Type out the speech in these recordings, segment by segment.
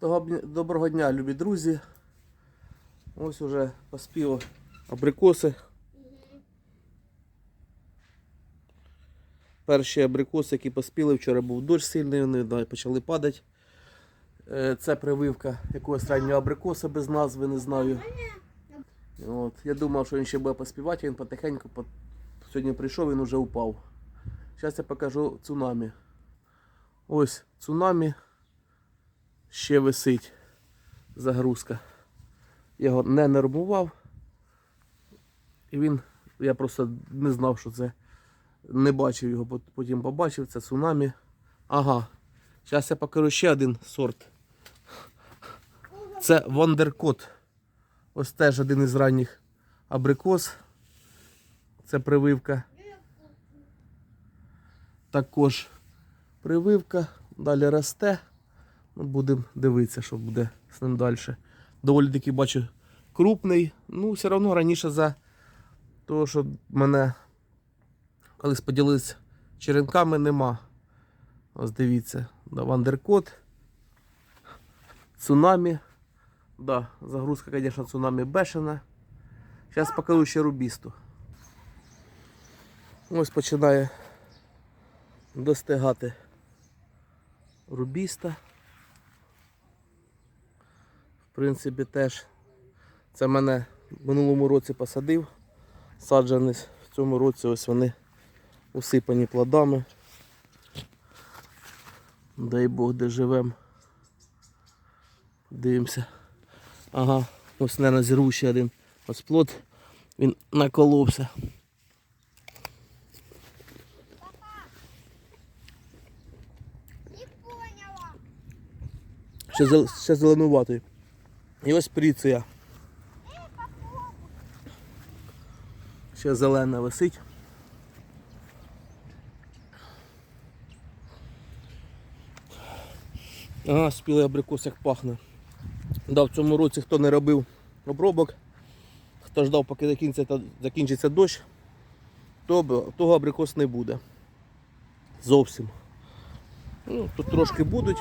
Доброго дня, любі друзі. Ось уже поспів абрикоси. Перші абрикоси, які поспіли, вчора був дощ сильний, вони почали падати. Е, Це прививка якогось раннього абрикоса без назви, не знаю. От. Я думав, що він ще буде поспівати, він потихеньку по- сьогодні прийшов, він вже упав. Зараз я покажу цунамі. Ось цунамі ще висить загрузка. Я його не нормував. І він, я просто не знав, що це. Не бачив його, потім побачив, це цунамі. Ага. Зараз я покажу ще один сорт. Це Вандеркот. Ось теж один із ранніх абрикос. Це прививка. Також прививка. Далі росте. Ну, будемо дивитися, що буде з ним далі. Доволі таки бачу крупний. Ну, все одно раніше за того, що мене колись поділились черенками, нема. Ось дивіться. Да, Вандеркот. Цунамі. Да, загрузка, звісно, цунамі бешена. Зараз покажу ще рубісту. Ось починає достигати рубіста. В принципі, теж це мене в минулому році посадив. Саджанець в цьому році ось вони усипані плодами. Дай Бог, де живемо. Дивимося. Ага, ось, наверное, зірву ще один ось плод. Він наколовся. Не ще зеленуватий. І ось пріція. Ще зелена висить. Ага, спілий абрикос як пахне. Да, в цьому році хто не робив обробок, хто ждав, поки закінчиться дощ, то, того абрикос не буде. Зовсім. Ну, тут трошки будуть.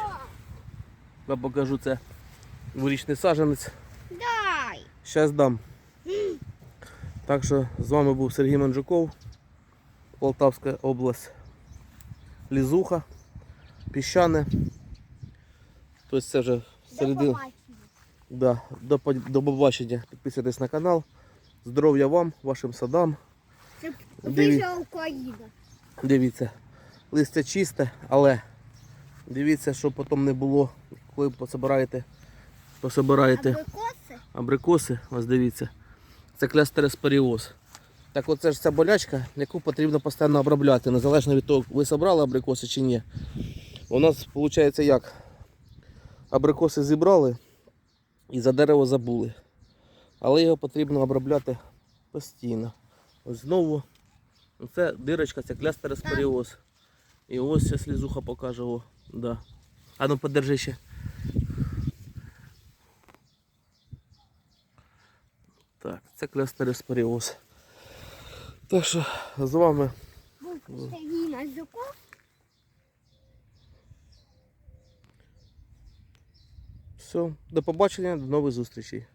Я покажу це дворічний саджанець. Дай. Щас дам. Так що з вами був Сергій Манджуков, Полтавська область, Лізуха, Піщане. Тобто це вже середина. Да, до, до побачення. Підписуйтесь на канал. Здоров'я вам, вашим садам. Це Диві- Україна. Дивіться, листя чисте, але дивіться, щоб потім не було, коли пособираєте, пособираєте Абрикоси? абрикоси, ось дивіться. Це клястереспоріоз. Так оце ж ця болячка, яку потрібно постійно обробляти, незалежно від того, ви собрали абрикоси чи ні. У нас виходить як? Абрикоси зібрали і за дерево забули. Але його потрібно обробляти постійно. Ось знову це дирочка, це клястереспоріоз. І ось ця слізуха покаже. О, да. А ну подержи ще. Так, це клястереспоріоз. Так що з вами все. До побачення, до нових зустрічей.